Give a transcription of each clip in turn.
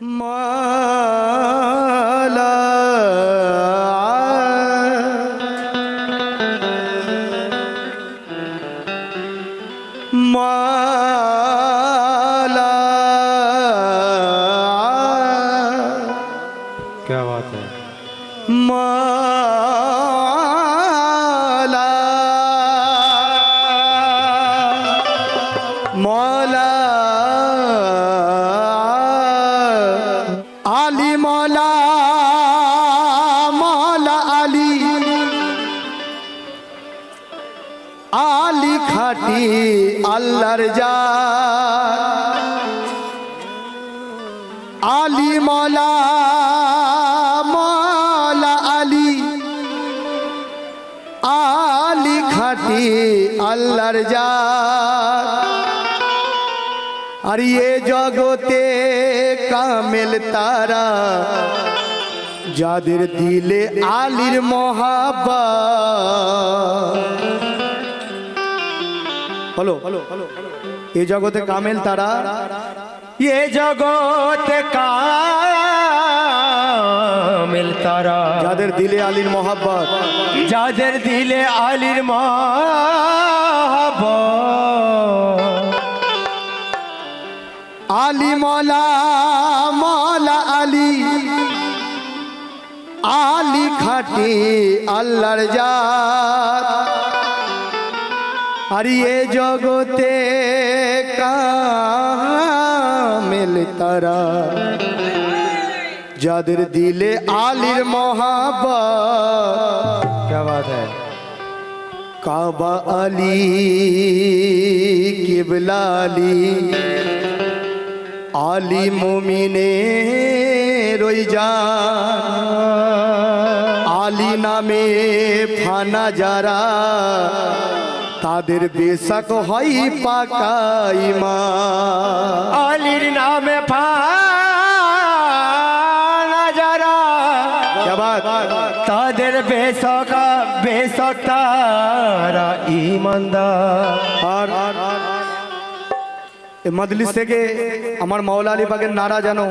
মালা আলি খাটি আল্লাহর যা আলি মলা মলা আলি। আলি খাটি আল্লাহর যা আর এ জগতে কামেল তারা, যাদের দিলে আলির মহাবা হলো এ জগতে কামেল তারা? এ জগতে কামেল তারা। যাদের দিলে আলীর মহাব্বত। যাদের দিলে আলীর মহাব আলী মলা মলা আলী। আলী খাটি আল্লাহর যা আর এ জগতে কামেল তারা যাদের দিলে আলীর মহাব্বত क्या बात है কাবা আলী কিবলা আলী আলী মুমিনে রই যা আলী নামে ফানা যারা তাদের বেশাক হয় পাকাই মা আলির নামে পানা যারা তাদের বেশক বেশক তারা ইমানদার। আর মজলিস থেকে আমার মাওলা আলী বাগের নারা জানো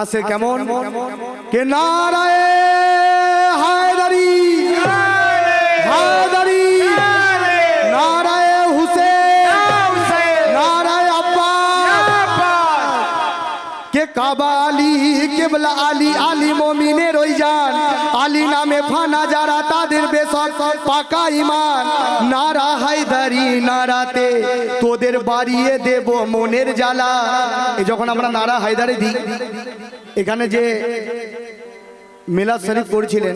আসে কেমন? কে নারায় হায়দারি? কেবলা যান আলী যারা পাকা নারা তোদের বাড়িয়ে দেব মনের জ্বালা। যখন আমরা নারা হায়দারি দিই, এখানে যে মিলাদ শরীফ করছিলেন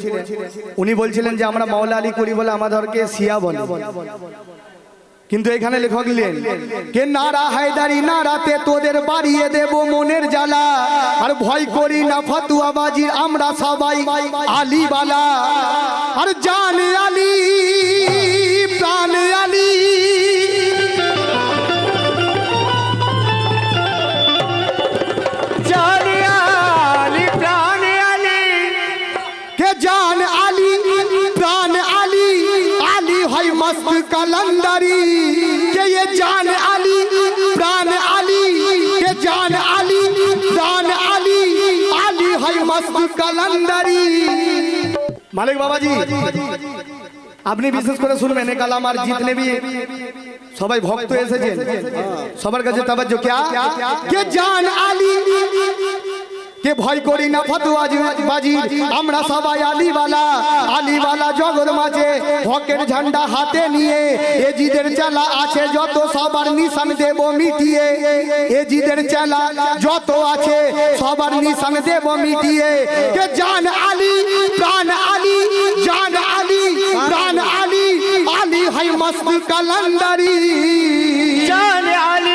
উনি বলছিলেন যে আমরা মাওলা আলী করি বলে আমাদেরকে সিয়া বলে। কিন্তু এখানে লেখক লেন কে নারা হায়দারি নারাতে তোদের বাড়িয়ে দেব মনের জ্বালা আর ভয় করি না ফতুয়া বাজির আমরা সবাই আলী বালা। আর জানে আলী প্রাণ আলী। জানি আলি প্রাণ আলি। কে জান আলী প্রাণ আলী। আলী হয় মস্ত কালন্দারি। জান আলী, প্রাণ আলী কে জান আলী, প্রাণ আলী আলী হয় মস্তি কালান্দারি। মালিক বাবাজি, আপনি বিশেষ করে শুনবেন, এ কালাম আর জিতনে বি সবাই ভক্ত এসেছেন। সবার কাছে তাবাজ্জু, কে? কে জান আলী? কে ভয় করি না ফতুয়া বাজি? আমরা সবাই আলিওয়ালা আলিওয়ালা জগৎ মাঝে হকের ঝান্ডা হাতে নিয়ে এজিদের চালা আছে, যত সবার নিশান দেব মিটিয়ে। এজিদের চালা যত আছে, সবার নিশান দেব মিটিয়ে। কে জান আলী, প্রাণ আলী, জান আলী, প্রাণ আলী আলী হয় মস্ত কালান্দারি। জানি আলি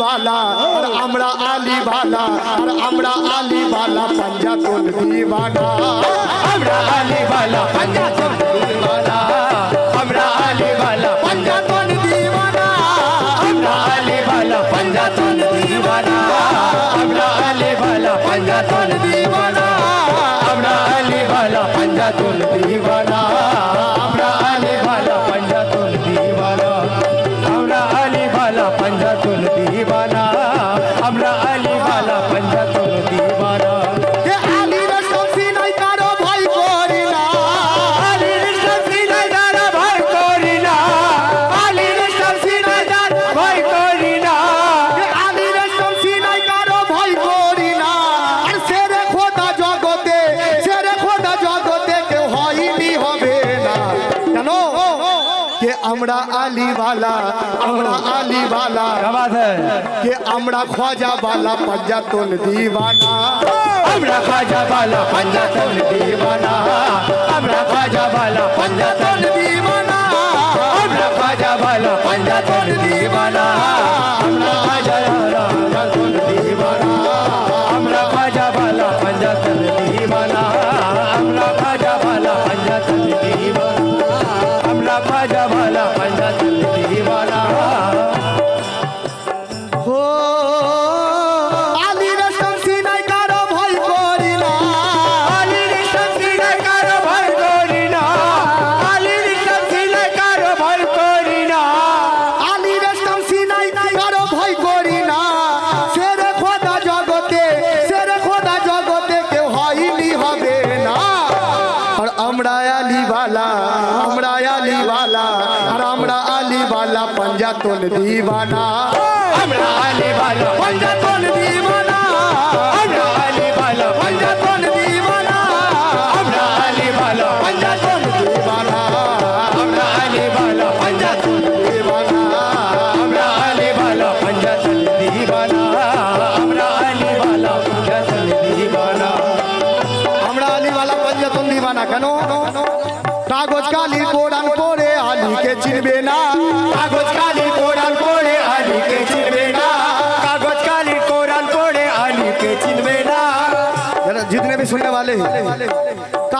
वाला और আমরা আলী বালা আর আমরা আলী বালা পাঞ্জাতন দিবানা আমরা আলী বালা পাঞ্জাতন দিবানা আমরা আলী বালা পাঞ্জাতন দিবানা আমরা আলী বালা পাঞ্জাতন দিবানা আমরা আলী বালা পাঞ্জাতন দিবানা আমরা আলী বালা পাঞ্জাতন দিবানা बात है कि हमरा ख्वाजा वाला पंजातुल दीवाना हमरा ख्वाजा वाला पंजातुल दीवाना हमरा ख्वाजा वाला पंजातुल दीवाना हमरा ख्वाजा वाला पंजातुल दीवाना हमरा ख्वाजा वाला पंजातुल যাতন দিবানা। আমরা আলে ভালো যাতন দিবানা। আমরা আলে ভালো দিবানা। আমরা আলে ভালো দিবানা। আমরা আলে ভালো দিবানা। আমরা আলে ভালো দিবানা। আমরা আলে ভালো দিবানা। আমরা আলে ভালো দিবানা কেন? কাগজ কালি কোরআন করে আলীকে চিনবে না।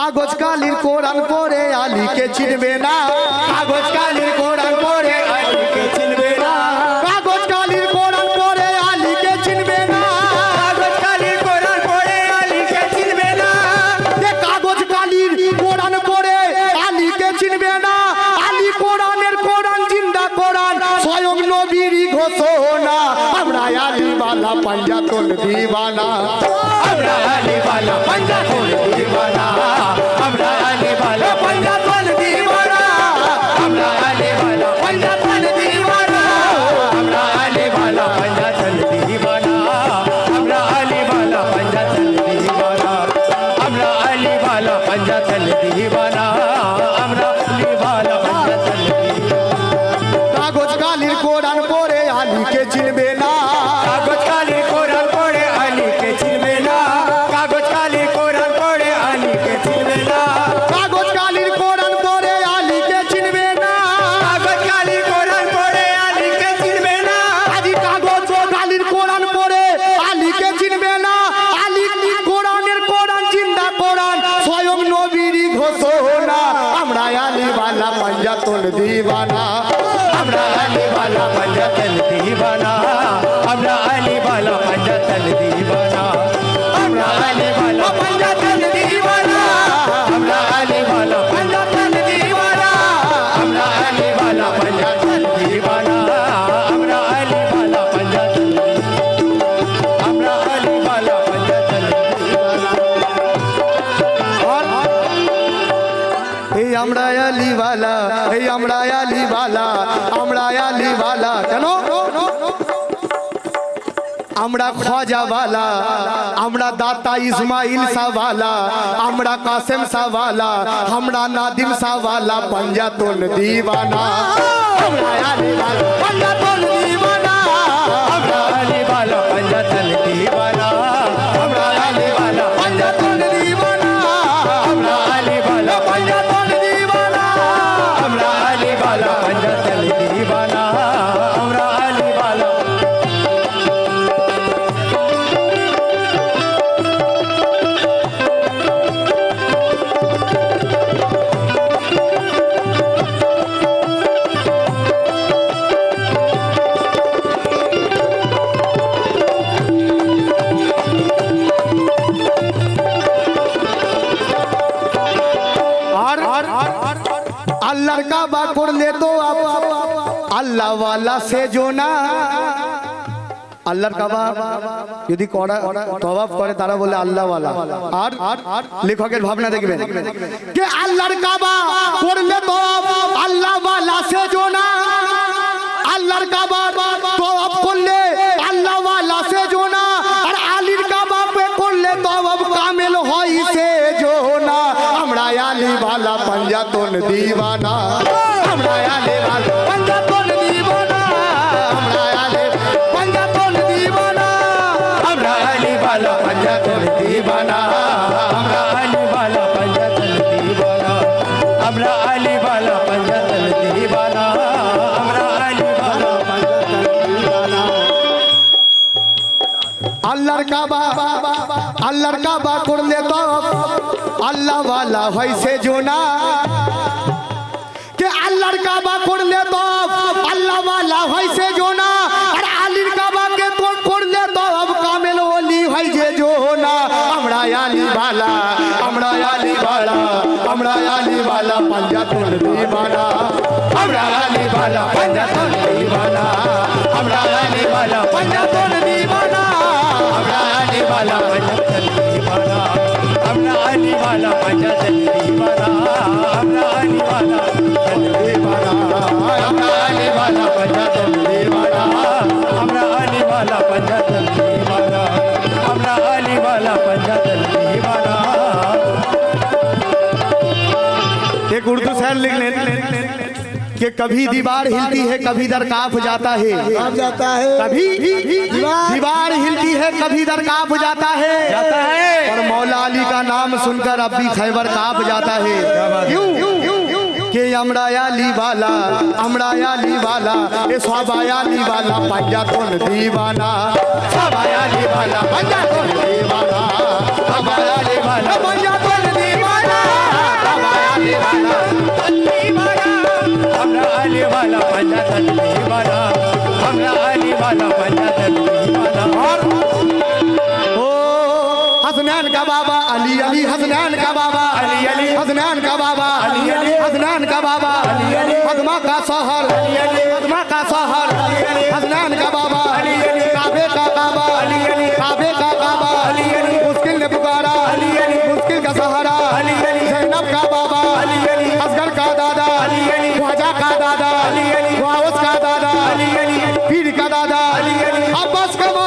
কাগজ কালির কোরআন পরে আলীকে চিনবে না। কাগজ কালির वाला पंजा तो दीवाना। अबला वाला पंजा तो दीवाना। আমরা আলিওয়ালা এই আমরা আলিওয়ালা আমরা আলিওয়ালা কেন? আমরা খজাওয়ালা আমরা দাতা ইসমাইল সাওয়ালা, আমরা কাসেম সাওয়ালা, আমরা নাদিম সাওয়ালা, পঞ্জাতন দিওয়ানা আমরা আলিওয়ালা পঞ্জাতন আলী वाला ওয়ালা সে জোনা আল্লাহর কাবা যদি করা তবাব করে তারা বলে আল্লাহ ওয়ালা আর লেখকের ভাবনা দেখবেন। কে আল্লাহর কাবা করলে তবাব আল্লাহ ওয়ালা সে জোনা আল্লাহর কাবা তবাব করলে আল্লাহওয়ালা সে জোনা আর আলীর কাবা করলে তবাব কামেল হয় সে জোনা আমরা আলীওয়ালা পাঞ্জাতন দিওয়ানা। আল্লাহর কাবা আল্লাহর কাবা করলে তো আল্লাহ ওয়ালা হইছে জোনা কে আল্লাহর কাবা করলে তো আল্লাহ ওয়ালা হইছে জোনা আর আলীর কাবাকে তো করলে তো কামেল ওলি হয় যে জোনা আমরা আলী ওয়ালা আমরা আলী ওয়ালা আমরা আলী ওয়ালা পাঞ্জাতুল দিবানা আমরা আলী ওয়ালা পাঞ্জাতুল দিবানা আমরা আলী ওয়ালা পাঞ্জাতুল দিবানা बाला माझ्या चलनी बाला हमरा आली बाला माझ्या चलनी बाला हमरा आली बाला चलनी बाला हमरा आली बाला माझ्या चलनी बाला हमरा आली बाला माझ्या चलनी बाला हमरा आली बाला माझ्या चलनी बाला एक उर्दू साहेब लिखले कि कभी दीवार हिलती है कभी दर काफ जाता है। जाता है। कभी दीवार हिलती है कभी दर काफ जाता है। जाता है। और मौला अली का नाम सुनकर अब भी खैबर काफ जाता है। क्यों के अमड़ायाली वाला अमड़ायाली वाला ए सबाया ली वाला पाया कौन दीवाना? सबाया ली वाला पाया कौन दीवाना? अमड़ायाली वाला पंजातली वाला बंगाली का बाबा अली अली हसनैन का बाबा अली अली हसनैन का बाबा अली अली हसनैन का बाबा अली अली हदमा का शहर हदमा का शहर हसनैन का बाबा দাদা আব্বাস কামা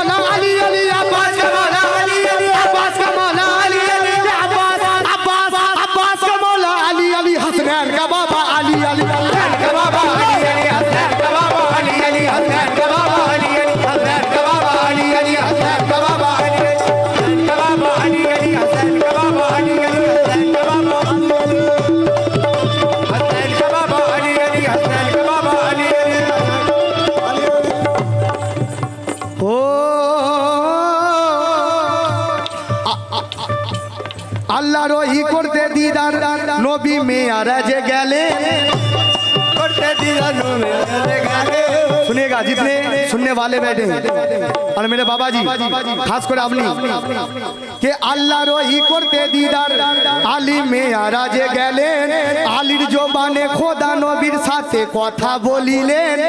আল্লাহর ওই করতে দিদার নবী মেয়ারা যে গেলে करते दीवानों में चले गए सुनिएगा जितने सुनने वाले बैठे हैं और मेरे बाबा जी खास कर আপনি কে আল্লাহর ওই করতে দিদার আলী মেয়ারা যে গেলেন আলীর জবানে খোদা নবীর সাথে কথা বলিলেন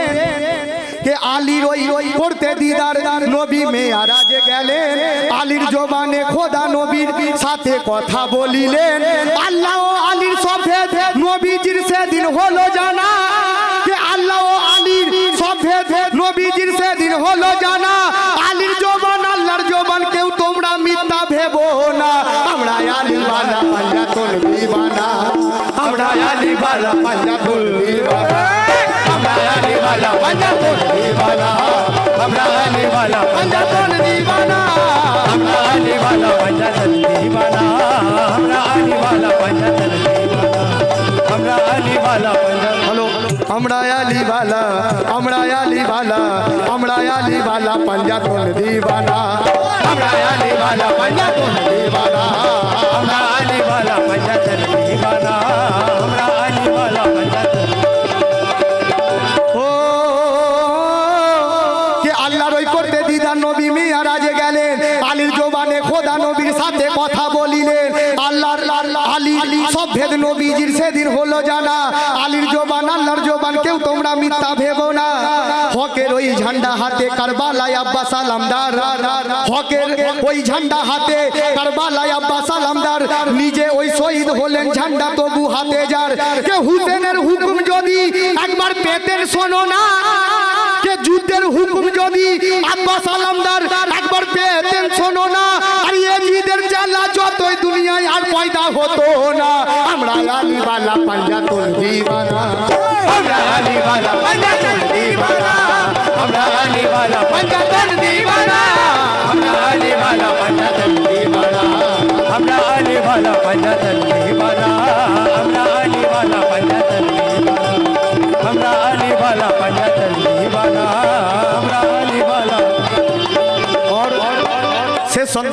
কে আলীর ওই ওই করতে দিদার নবী মেয়ারাজে গেলে আলীর জবানে খোদা নবীর সাথে কথা বলিলে আল্লাহ আলীর সফেদ নবীজির সেদিন হলো জানা। কে আল্লাহ ও আলীর সফেদ নবীজির সেদিন হলো জানা। আলীর জবান, আল্লাহর জবান কেউ তোমরা মিথ্যা ভেবো না। আমরা আলীর বালা পাল্লা তোর বিবানা আমরা আলী বালা পাল্লা তোর বিবানা दीवाना पंजा कौन दीवाना हमरा आने वाला पंजा कौन दीवाना हमरा आने वाला पंजा तन दीवाना हमरा आने वाला पंजा तन दीवाना हमरा आने वाला हमरा आली वाला हमरा आली वाला हमरा आली वाला पंजा कौन दीवाना। हमरा आली वाला पंजा कौन दीवाना हमरा आली वाला पंजा तन दीवाना हमरा ঝান্ডা হাতে কারবালায় আব্বাস আলামদার হকের ওই ঝান্ডা হাতে কারবালায় আব্বাস আলামদার নিজে ওই শহীদ হলেন ঝান্ডা তবু হাতে যার। কে হুসেনের হুকুম যদি একবার পেতের শোনো না, কে যুদ্ধের হুকুম যদি আব্বাস আলামদার একবার পেতেন শোনো না, আর এজিদের জ্বালা যতই দুনিয়ায় আর পয়দা হতো না। আমরা আলিবালা পাঞ্জাতন দিবানা, আমরা আলিবালা পাঞ্জাতন দিবানা। वाला पंचातन दीवाना हमरा आले वाला पंचातन दीवाना हमरा आले वाला पंचातन दीवाना हमरा आले वाला पंचातन दीवाना हमरा आले वाला पंचातन दीवाना हमरा अली वाला और से सुन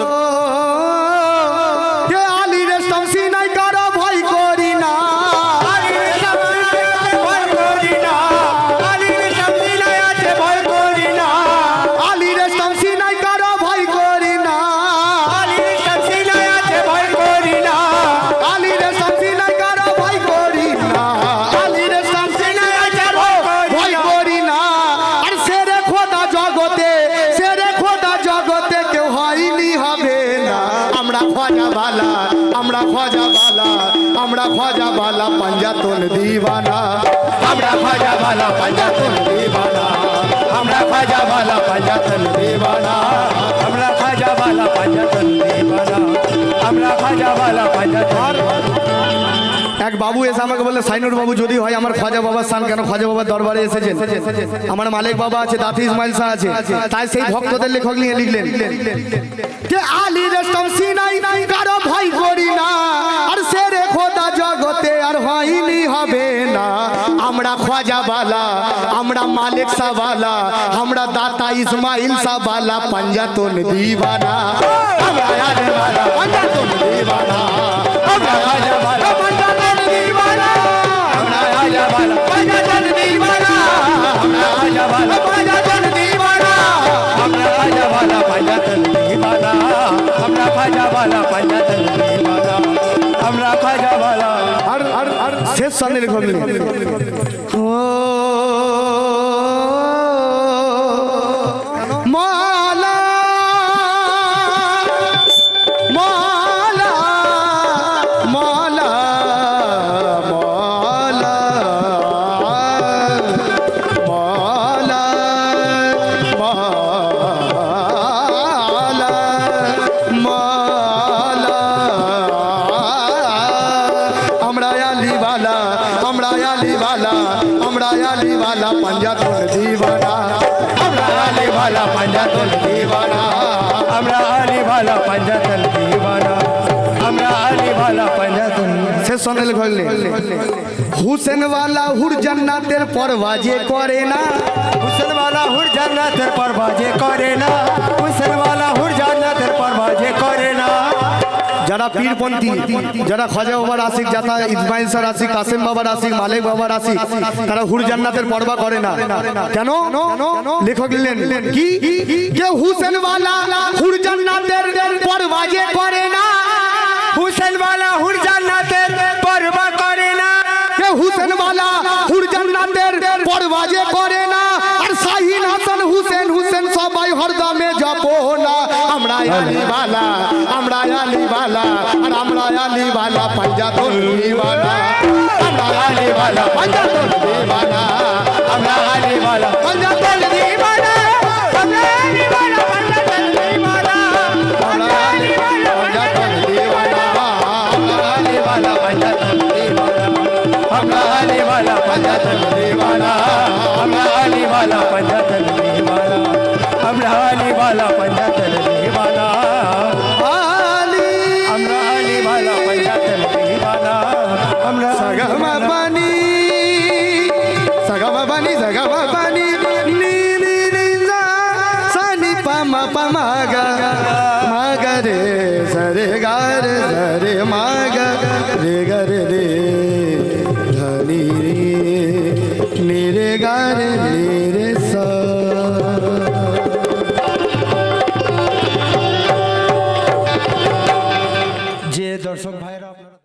पंजातून दिवाना. हमरा फाजा भाला पंजातून दिवाना. हमरा फाजा भाला पंजातून दिवाना. हमरा फाजा भाला पंजातून दिवाना. हमरा फाजा भाला पंजातून এক বাবু এসে আমাকে বললেন সাইনুর বাবু, যদি হয় আমার খাজা বাবার স্থান, কেন খাজা বাবার দরবারে এসেছেন? আমার মালিক বাবা আছে, দাতি ইসমাইল শাহ আছে। তাই সেই ভক্তদের লেখক নিয়ে লিখলেন কে আলী রেশম সিনাই, কারও ভয় করি আর সে রে খোদা জগতে আর হয়নি হবে না। আমরা খোয়াজাওয়ালা আমরা মালিক সাওয়ালা আমরা দাতা ইসমাইল সাওয়ালা পাঞ্জাতন দিবানা। আমরা দিবানা। শেষ সামনে লেখক মালা आले वाला हमरा आले वाला पंजा तो दीवाना। हमरा आले वाला पंजा तो दीवाना। हमरा आले वाला पंजा तो दीवाना। हमरा आले वाला पंजा तो से सुनल खोल हुसैन वाला हुर जन्नत जन्नतेर परवाजे करे ना। हुसैन वाला हुर जन्नत जन्नतेर परवाजे करे ना। हुसैन वाला हुर जन्नत जन्नतेर परवाजे करे ना। যারা পীরপন্থী যারা খাজা বাবার আশিক যারা ইসমাইল স্যার আশিক কাসেম বাবার আশিক মালিক বাবার আশিক তারা হুর জান্নাতের পর্বা করে না। কেন? লেখক লিখলেন কি? কে? হুসেন वाला হুর জান্নাতের পর্বা আলি বালা আমরা আলি বালা আর আমরা আলি বালা পাঞ্জা দলি বালা আমরা আলি বালা পাঞ্জা দলি বালা আমরা আলি বালা পাঞ্জা দলি বালা আমরা আলি বালা পাঞ্জা দলি বালা আমরা আলি বালা পাঞ্জা দলি বালা আমরা আলি বালা পাঞ্জা দলি বালা আমরা আলি বালা পাঞ্জা দলি বালা আমরা আলি বালা পাঞ্জা दली वाला हमरा वाली वाला पंजा